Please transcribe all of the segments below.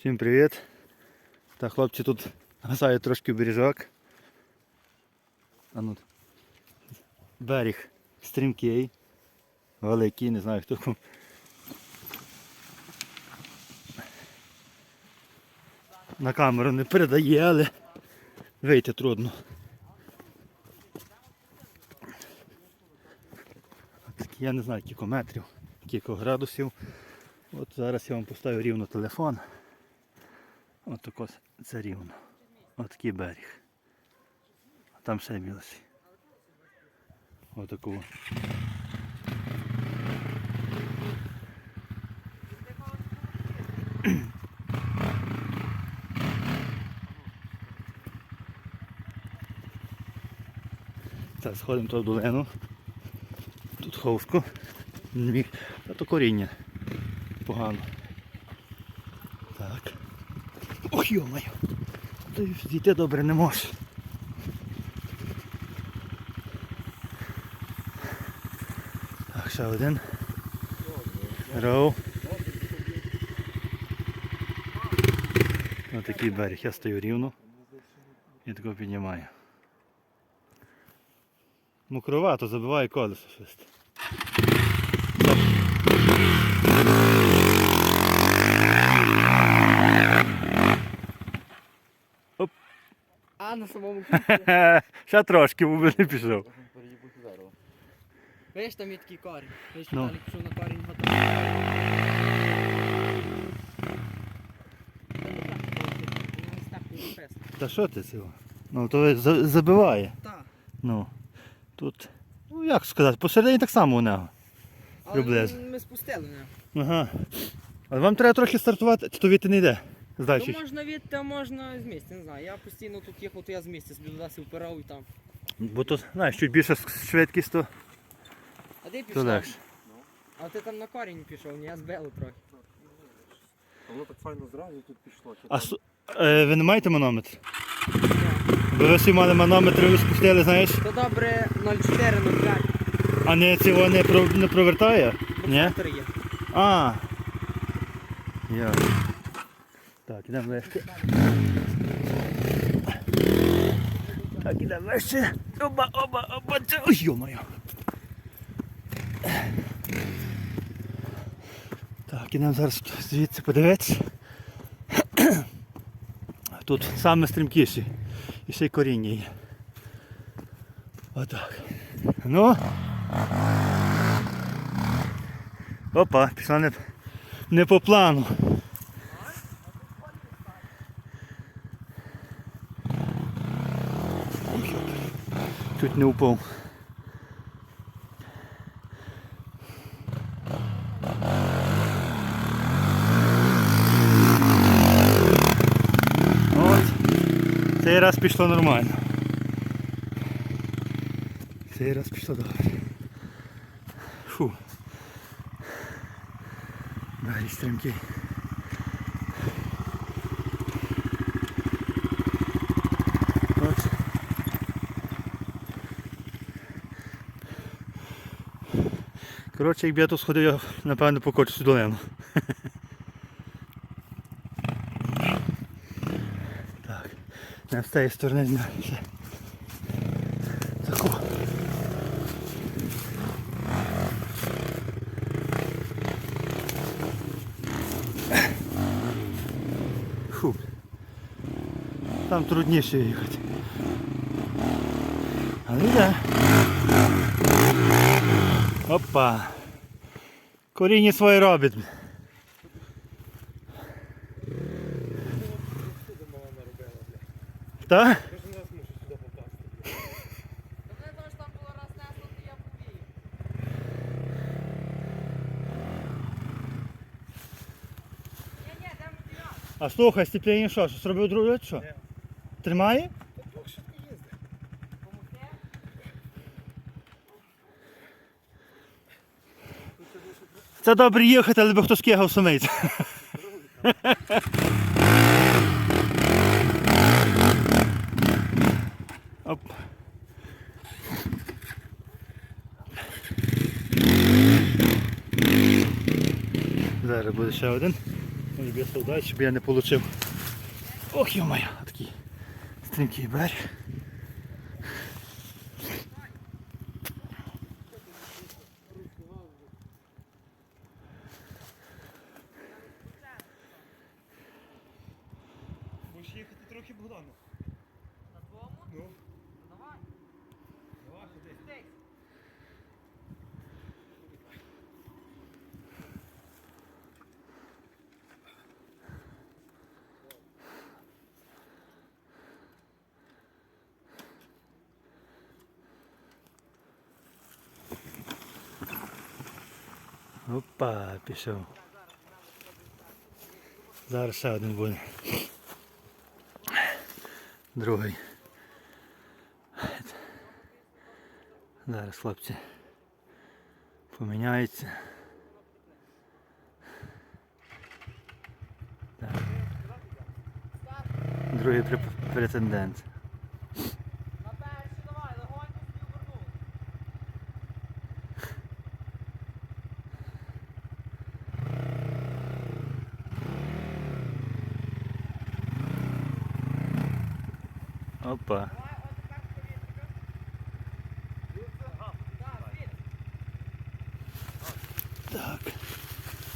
Всім привіт. Та хлопці тут гасають трошки бережок. А ну. Берег стрімкий. Великий, не знаю хто. На камеру не передає, але вийти трудно. Я не знаю кілька метрів, кілька градусів. От зараз я вам поставлю рівно телефон. От так ось це рівно. От такий берег. А там ще мілосі. Отаку. Так, сходимо в долину. Тут ховсько. Ні, А то коріння. Погано. Так. Ох, йомаю. Та дійти добре не може. Так, ще один. Роу. Ось такий берег. Я стою рівно. І тако піднімаю. Мокровато, забиває колесо щось. А на самому кінці. Ще трошки, бо би не пішов. Видиш, там є такий корінь. Видиш, Ну. Віталік пішов на корінь готовий. Та що ти цього? Ну то за- забиває. Так. Ну. Тут. Ну як сказати, посередині так само у нього. Але Приблизно. ми спустили не. Ага. Але вам треба трохи стартувати, чи то віти не йде. Ну Здачі. можна відти, а можна з місця, не знаю. Я постійно тут їхав, то я з місця собі туди впирав і там. Бо то, знаєш, чуть більше швидкість, то, А ти то пішов? легше. А ти там на корінь пішов, ні, я збило трохи. Воно так файно зразу тут пішло. А су- е, ви не маєте манометр? Бо ви всі мали манометр, ви спустили, знаєш, То добре 0,4, 0,5. а не цього не, про, не провертає? Ні? Буксатор є. А. Я. Так, ідемо вище. Так, ідемо вище. Оба, оба, оба. Це... Ой, йо-моє. Так, ідемо зараз звідси подивитися. Тут саме стрімкіші. І ще й коріння є. Отак. Ну. Опа, пішла не, не по плану. Чуть не упав. От. Цей раз пішло нормально. Цей раз пішло добре. Фу. Далі стрімкий. Коротше, якби я тут сходив, я напевно покочу цю долину. Так, не з цієї сторони ще. Таку. Фу. Там трудніше їхати. Але йде. Опа. Коріння своє робить. Так? Кожен раз мушу сюди попасти. Та не то ж там було раз несло, то я повію. Ні, ні, там вперед. А слухай, степлення що, що зробив друге? Що? Ні. Тримає? Та Бог швидко їздить. Помогти? Це добре їхати, але би хтось кигав самий. Оп. Зараз буде ще один. Ой, я став далі, щоб я не отримав. Ох, йо-моє, такий стрімкий берег. Будеш їхати трохи Богдану. На твоєму? Ну, Давай. давай ходи. Стейк. Опа, пішов. Зараз ще один буде. Другий. Зараз хлопці поміняються. Другий пре- претендент. На перші давай, легонько собі обернув. Опа. Давай, от тепер повітря. Так,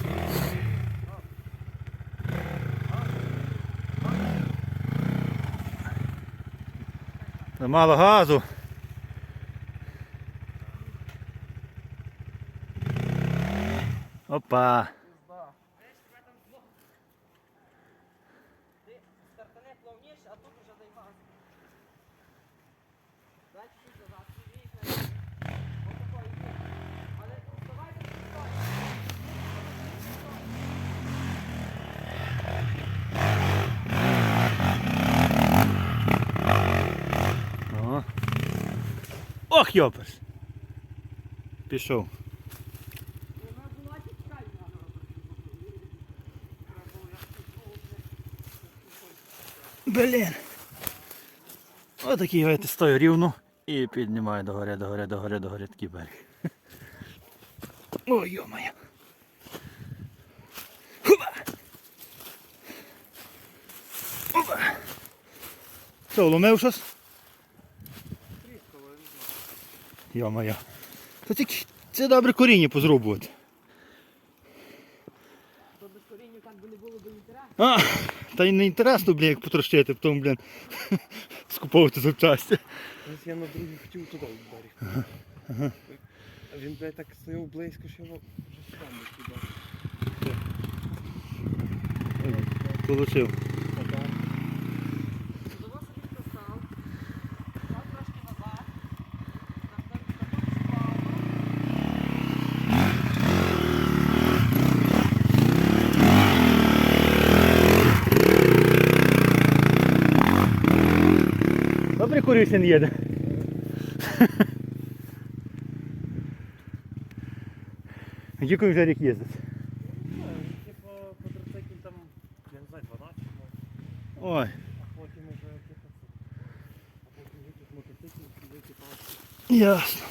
звідси. Так. Та Мало газу. Опа. Ох, йоперс. Пішов. Блін. Отакий я стою рівно І піднімаю догори, догори, догори, догори такий берег. Ой. Опа. Що, вломив щось? Йо-моє. Та це добре коріння позрубувати. То коріння так би не було б інтересу. А, та й не інтересно, блін, як потрощити, потім, блін, скуповувати запчасті. Ось я на другий хотів туди в берег. А він, блядь, так стояв близько, що його вже не туди. Получив. Того собі постав. Став трошки назад. Так, так, так, плавно. Курюсь він їде. Дякую вже рік їздить. Типу, квадроцикль там, я не знаю, 12, ну, Ой, а потім уже, типу, це. А потім вийти ясно.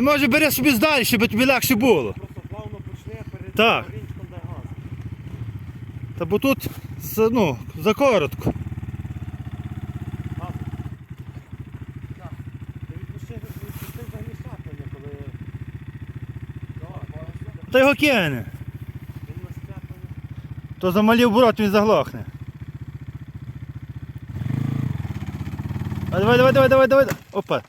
Ти може бери собі здалі, щоб тобі легше було. Просто плавно почне перед Так. річком де газ. Та бо тут з- ну, за коротко. Газ. Так. Ти відпусти, відпусти взагалі щеплення, коли... Так, Та його кине. Він на щеплення. То за малі він заглохне. А давай, давай, давай, давай, давай. Опа.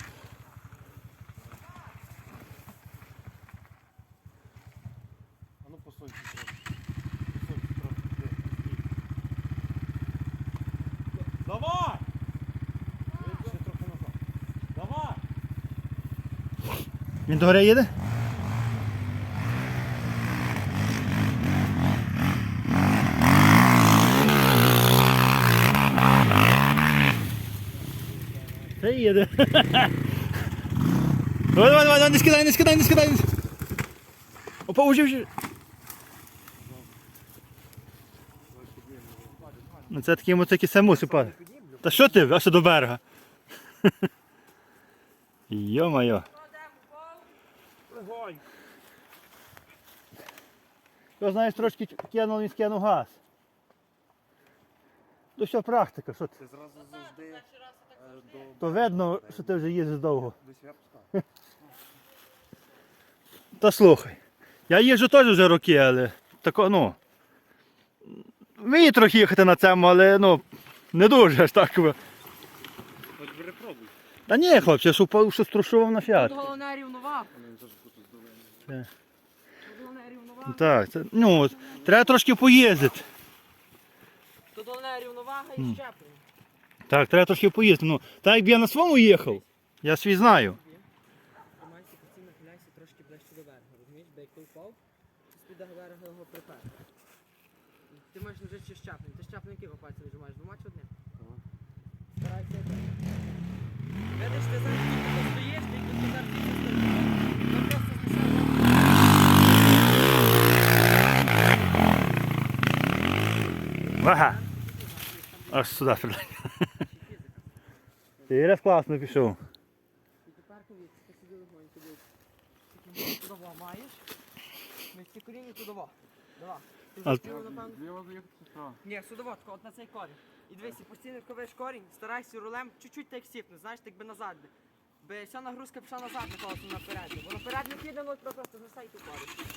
Він до гори їде? Та їде. Давай, давай, давай, не скидай, не скидай, не скидай. Опа, уже, уже. Ну це такий мотики саму сипає. Та що ти, А аж до берега? Йо-моє. Його, знаєш, трошки кинув, він скинув газ. То що практика, що ти? Ти зразу завжди е, до... То видно, що ти вже їздиш довго. Та слухай. Я їжджу теж вже роки, але тако, ну. Вмію трохи їхати на цьому, але ну, не дуже аж так. би. Хоч перепробуй. Та ні, хлопче, що, впав- що струшував на фіат. Тут головне рівновага. Він теж тут головне рівновага. Так, це, ну, от, треба трошки поїздити. Тут головне рівновага і щеплення. Так, треба трошки поїздити. Ну, так якби я на своєму їхав, я свій знаю. Тримайся, постійно нахиляйся трошки ближче до берега, розумієш? Як його припер. Ти маєш лежати ще щеплення. Ти щеплення якого пальця віджимаєш? Двома чи одним? Старайся. Видиш, ти зараз тільки тут стоїш, ти тут зараз тільки стоїш. Ну просто знесемо. Ага. Аж сюди прилетів. Ти раз класно пішов. Туди маєш. Ми ці коріння. Давай. Ти А-. Ні, судово, тако, от на цей корінь. І дивись, постійно ковиш корінь, старайся рулем чуть-чуть так сіпни, знаєш, так би назад. би. Би вся нагрузка пішла назад, не колесо наперед. Бо наперед не піде, ну просто знесай ту корінь.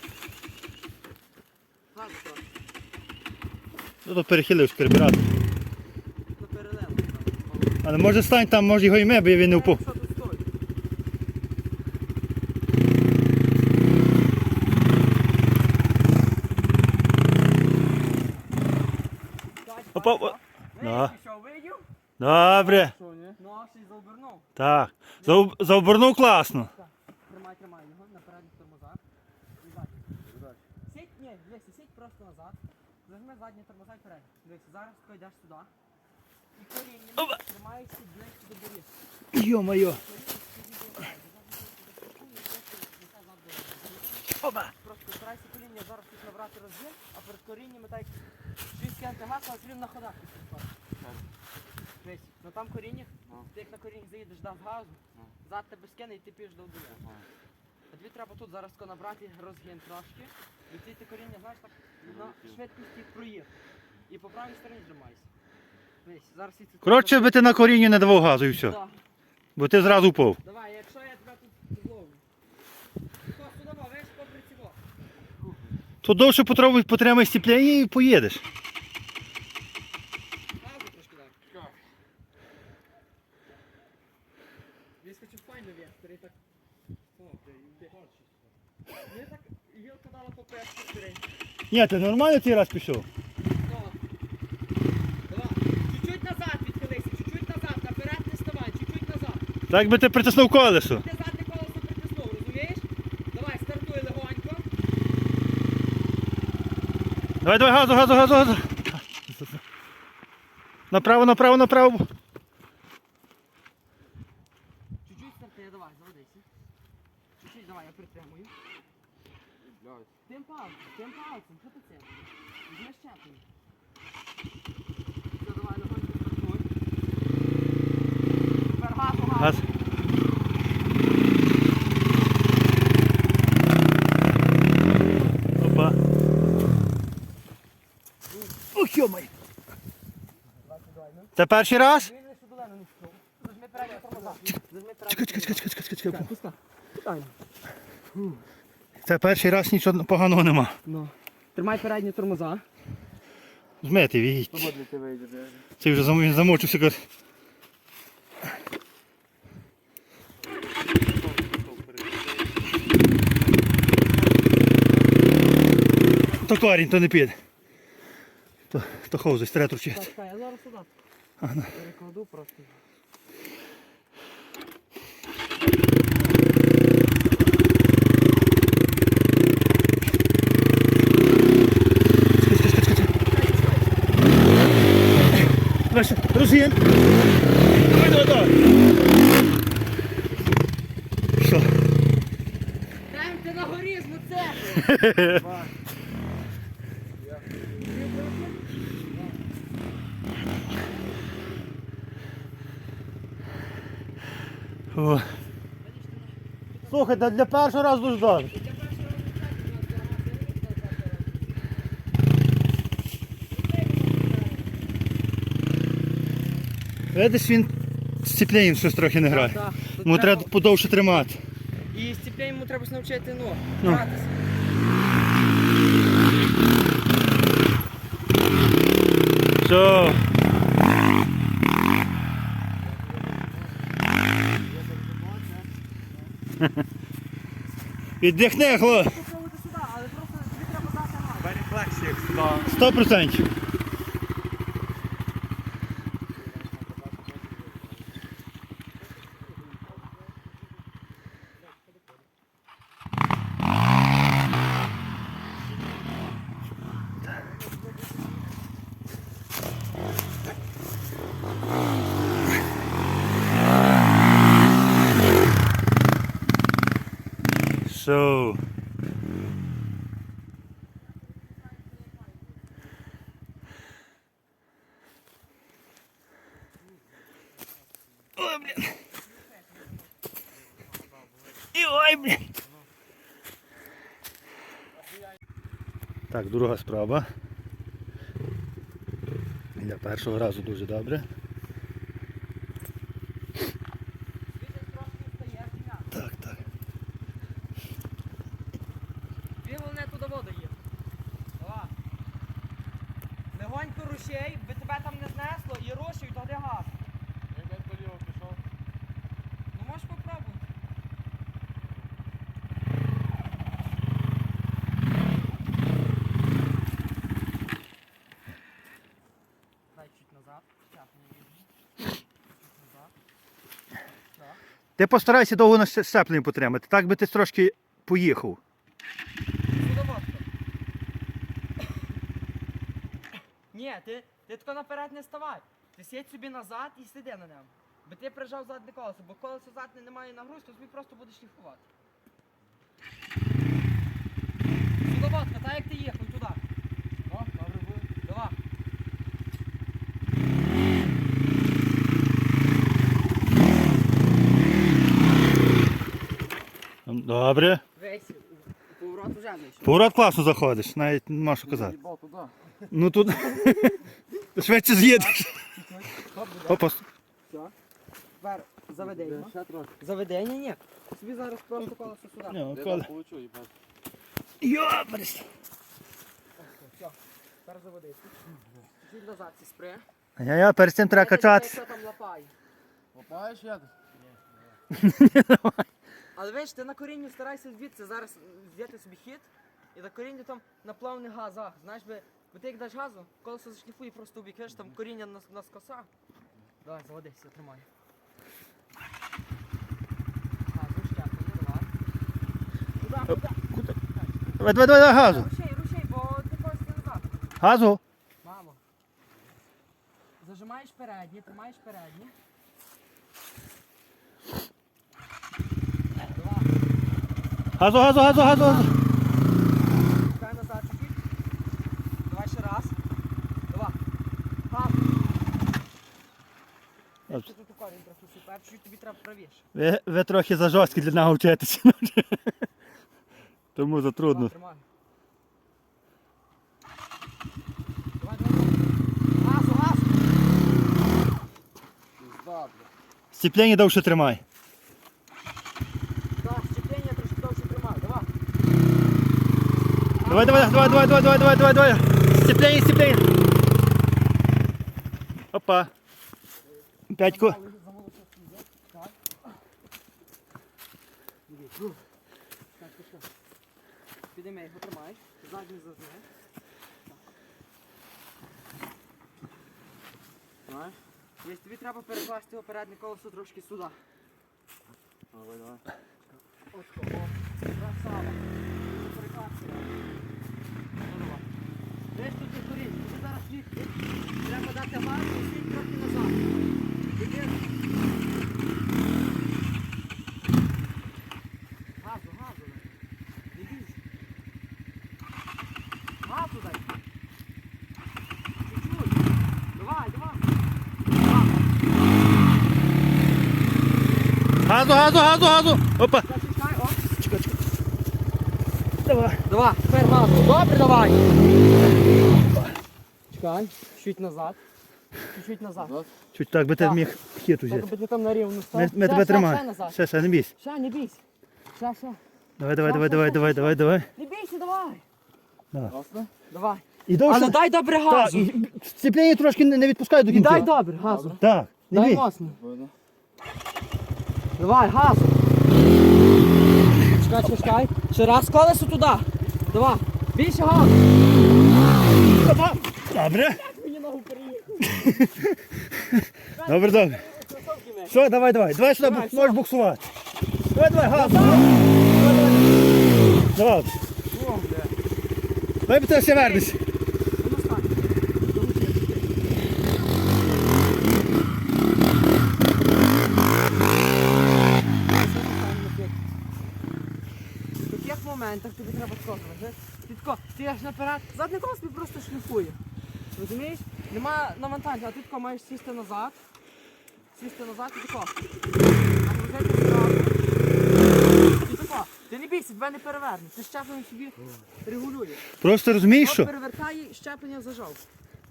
Ладно, трохи. Ну то перехилив перелило. Але може стань там, може його ми, бо він не впав. Тут? Опа, опа. Да. Добре. Ну, а ще й заобернув. Так. Заоб- Заобернув класно. Тримай, тримай його на передніх тормозах. І задніх. Сідь, ні, дивися, сідь просто назад. Зажми задні тормоза і передні. Дивися, зараз ти йдеш сюди. І корінням тримаєшся ближче до боріз. Йо-моє. Опа. Просто старайся коріння зараз тут набрати розгін, а перед коріннями так чуть скинути газ, але він на ходах підступає. Дивись, ну там коріння, Ну. ти як на коріння заїдеш, дав газу, Ну. зад тебе скине і ти піш до вдоля. А тобі треба тут зараз набрати розгін трошки. І ти ти коріння, знаєш, так на швидкості проїхав. І по правій стороні тримайся. Дивись, зараз і це. Коротше, би ти на корінні не давав газу і все. Да. Бо ти зразу впав. Давай, якщо я тебе тут зловлю. Хто сюди, весь попри цього. То довше потробуй, потримай стіпляння і поїдеш. Газу трошки дай. Вискочив файно вектор так. О, бля, де Мені так гілка дала по пешку. Ні, ти нормально цей раз пішов? Ну. Давай. Чуть-чуть назад відхилися, чуть-чуть назад, наперед не ставай, чуть-чуть назад. Так би ти притиснув колесо. Ти задне колесо притиснув, розумієш? Давай, стартуй легонько. Давай, давай, газу, газу, газу, газу. Направо, направо, направо. Чуть-чуть стартуй, давай, заводися. Чуть-чуть, давай, я притримую. Тим пальцем, тим пальцем, що ти це? Візьми щеплення. Все, давай, легонько стартуй. Тепер газу, газу. Газ. Опа. Ох, йомай. Ну. Це перший раз? Чекай, чекай, чекай, чекай, чекай, чекай. Це перший раз нічого поганого нема. Ну. Тримай передні тормоза. Змити. Ти вийде. Це вже замочився. каже. То корінь, то не піде. То, то ховзись, треба тручити. Так, я зараз сюди. Перекладу просто. Давай ще, розгін. Давай, давай, давай. Що? Там ти на горі з О. Слухай, да для першого разу добре. Видиш, він сціпленням щось трохи не грає. Так, тут Йому треба подовше тримати. І стіпля йому треба навчити ну, Ну. гратися. Все. Віддихни, хлоп! Сто процентів. Друга справа. Для першого разу дуже добре. Так, так. Дві волни туди воду є. Давай. Легонько рушей, би тебе там не знесло і рушив, і туди газ. Я десь поліво пішов. Ну можеш попробувати. Дай чуть назад. Щас не вижу. Чуть назад. Так. Ти постарайся довго на щеплення потримати, так би ти трошки поїхав. Ні, ти, ти тако наперед не ставай. Ти сідь собі назад і сиди на ньому. Бо ти прижав задне колесо, бо колесо задне не має нагрузки, то тобі просто будеш шліфувати. Судоводка, так як ти їхав туди. О, добре буде. Давай. Добре. Весь поворот вже вийшов. Поворот класно заходиш, навіть нема що казати. Ну тут швидше з'їдеш. Опа. Все. Тепер заведення. Заведення ні. Собі зараз просто колесо сюди. Ні, ну, їбать. Все. Тепер заводити. Чуть назад ці спри. Я, я перед цим треба качатися. Що там лапає. Лопаєш я? Але видиш, ти на корінні старайся звідси зараз взяти собі хід і на корінні там на плавний газ. а, Знаєш, би, бо ти як даш газу, колесо зашліфує просто в бік, видиш, там коріння на, на скоса. Давай, заводися, тримай. Газу, щеплення, давай. Туди, туди. Давай, давай, давай газу. Рушей, рушей, бо ти просто не назад. Газу. Мало. Зажимаєш передні, тримаєш передні. Давай. Газу, газу, газу, газу, газу. Назад. Давай ще раз. Пап. Оп. Ти тут у корінь трохи супер, чуть тобі треба правіше. Ви, ви трохи за жорсткі для нього вчитися. Тому затрудно. Тримай. Давай, давай, давай. Газу, газу. Пізда, бля. Довше тримай. Так, щеплення трошки довше тримай. Давай. Давай, давай, давай, давай, давай, давай, давай, давай, давай. Сцеплення, сцеплення. Опа. П'ятьку. Підійми, його тримаєш. Задній зазни. Знаєш? Єсть, тобі треба перекласти його переднє колесо трошки сюди. Давай, давай. Ось кого. Красава. Де ж тут корінь? Зараз світ. Треба дати вазу і трохи назад. Газу, газу дай. Не. Газу дай. Чуть-чуть. Давай, давай. Газу, газу, газу, газу. Опа. Газу. Добре, давай. Чекай, чуть назад. Чуть назад. Чуть так би ти Так. міг хід Так, взяти. ти там на рівну став. Ми, ми Ще, тебе ще, Ще тримаємо. назад. Ще, ще, не бійся. Ще, не бійся. Ще, ще. Давай, давай, давай, давай, давай, давай, давай. Не бійся, давай. Да. Давай. І довше. Але дай добре Так, газу. і сцеплення трошки не не відпускай до І кінця. дай добре газу. Так, не Дай бій. моцно. Давай, газу. Чекай, чекай, чекай. Ще раз колесо туди. Давай. Більше газу. Добре. Добре, добре. Все, давай, давай. Давай сюди, Давай, можеш буксувати. Давай, давай, газ. Давай, давай. Давай. Давай ти ще вернешся. Ну, стань. В таких моментах тобі треба тако зробити. Ти стоїш наперед, задний колес тобі просто шліфує. Розумієш? Нема навантаження, а ти тако маєш сісти назад. Сісти назад і тако. Ти не бійся, тебе не переверне. Ти щеплення собі регулюєш. Просто розумієш, От що перевертає, щеплення зажав.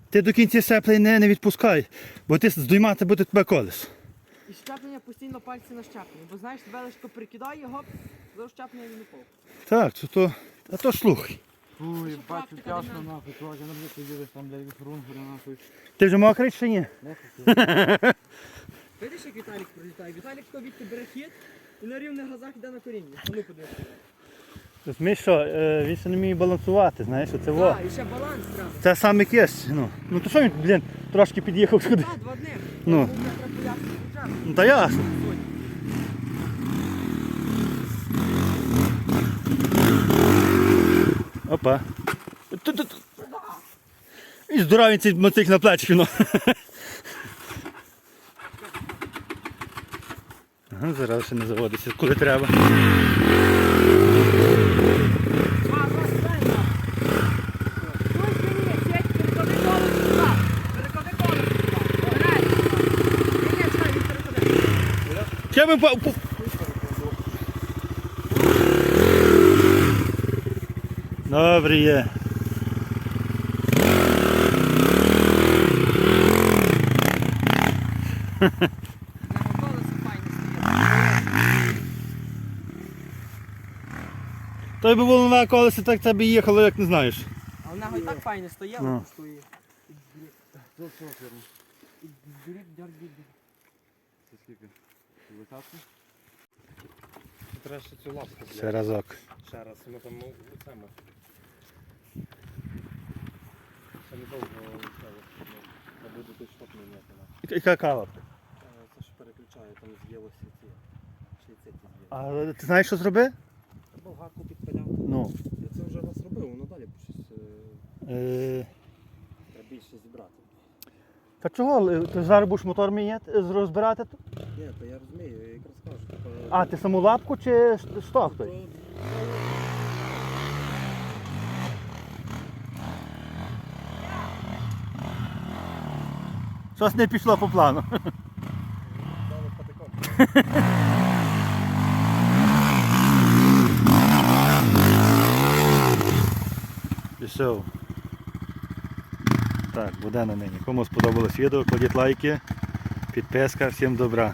ти до кінця сеплей не, не відпускай, бо ти здоймати буде тебе колесо. І щеплення постійно пальці на щеплення. Бо знаєш, тебе лише прикидає, гоп, за щеплення він упав. Так, то, то, а то слухай. Ой, бачу, тяжко нахуй, чувак, я не поїдеш там, де фрунгери нахуй. Ти вже мокрий чи ні? Видиш, як Віталік пролітає? Віталік то від бере хід і на рівних газах йде на коріння. А ну подивися. Розумієш, що е, він ще не вміє балансувати, знаєш, оце во. Так, і ще баланс треба. Це саме кість. Ну, ну то що він, блін, трошки під'їхав сюди. Так, два дні. Ну. Треба пояснити. Ну та ясно. Опа. І здоровий цей мотик на плечі. Ну. Ага, зараз ще не заводиться, коли треба. Два, два, стай, на. Ой, ні, сядь, переклади колесо туди. Переклади колесо туди. Вперед. Ні, ні, чекай, він Я би по- Добре є. Стоїть. Той би було на колесі, так це б їхало, як не знаєш. А в нього і так файно стояло, Ну. фірма? Це скільки? Висадки? Треба ще цю лапку, блядь. Ще разок. Ще раз, ми там саме. Ще недовго лишали. Не буде той шоп міняти. нахуй. Яка кава? Е, Це ж переключає, там з'їлося ці. З'їли. А ти знаєш, що зроби? Болгарку підпиляв. Ну. Я це вже раз робив, воно далі щось е, Е, треба більше зібрати. Та чого? Ти зараз будеш мотор міняти, е, розбирати? Ні, то я розумію, я якраз кажу. типу, А, ти саму лапку чи шток той? Щось не пішло по плану. Дали патиком. Пішов. Так, буде на нині. Кому сподобалось відео, кладіть лайки, підписка, всім добра.